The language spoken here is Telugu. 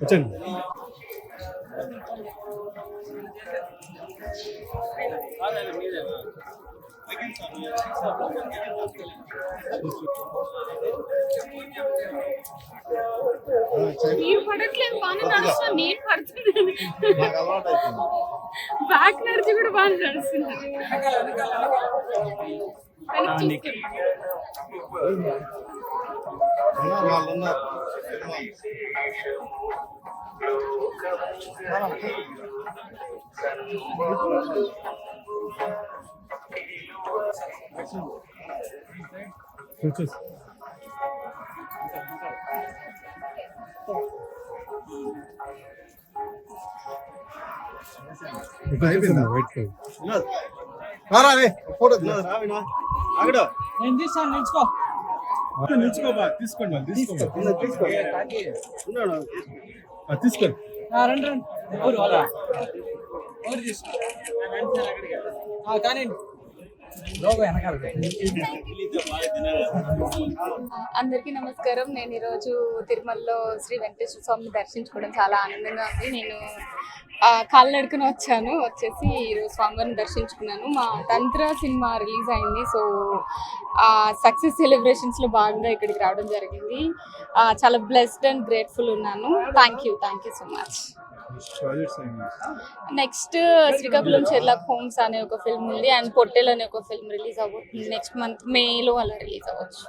వచ్చండి నీరు పడట్లేదు బాగానే నడుస్తున్నా నీరు పడుతుంది బ్యాక్ నడిచి కూడా బాగానే నడుస్తుంది వెనక్కి తీసుకెళ్ళు. వచ్చేసి అయిపోయిందా వెయిట్ ఫోటో నేను తీస్తాను నిల్చుకో నిల్చుకోబా తీసుకోండి వాళ్ళు, తీసుకోండి. ఆ, తీసుకోండి. ఆ, రండి రండి. ఎవరు? వాళ్ళ ఎవరు తీసుకో? ఆ, కానీ లోగో వెనకాల అందరికీ నమస్కారం. నేను ఈరోజు తిరుమలలో శ్రీ వెంకటేశ్వర స్వామిని దర్శించుకోవడం చాలా ఆనందంగా ఉంది. నేను ఆ, కాలినడకన వచ్చాను. వచ్చేసి ఈరోజు స్వామివారిని దర్శించుకున్నాను. మా తంత్ర సినిమా రిలీజ్ అయింది. సో ఆ సక్సెస్ సెలబ్రేషన్స్లో భాగంగా ఇక్కడికి రావడం జరిగింది. చాలా బ్లెస్డ్ అండ్ గ్రేట్ఫుల్ ఉన్నాను. Thank you thank you so much next Srikakulam Sherlock Holmes అనే ఒక ఫిల్మ్ ఉంది. అండ్ పొట్టెల్ అనే ఒక ఫిల్మ్ రిలీజ్ అవ్వబోతుంది నెక్స్ట్ మంత్ మేలో అలా రిలీజ్ అవ్వచ్చు.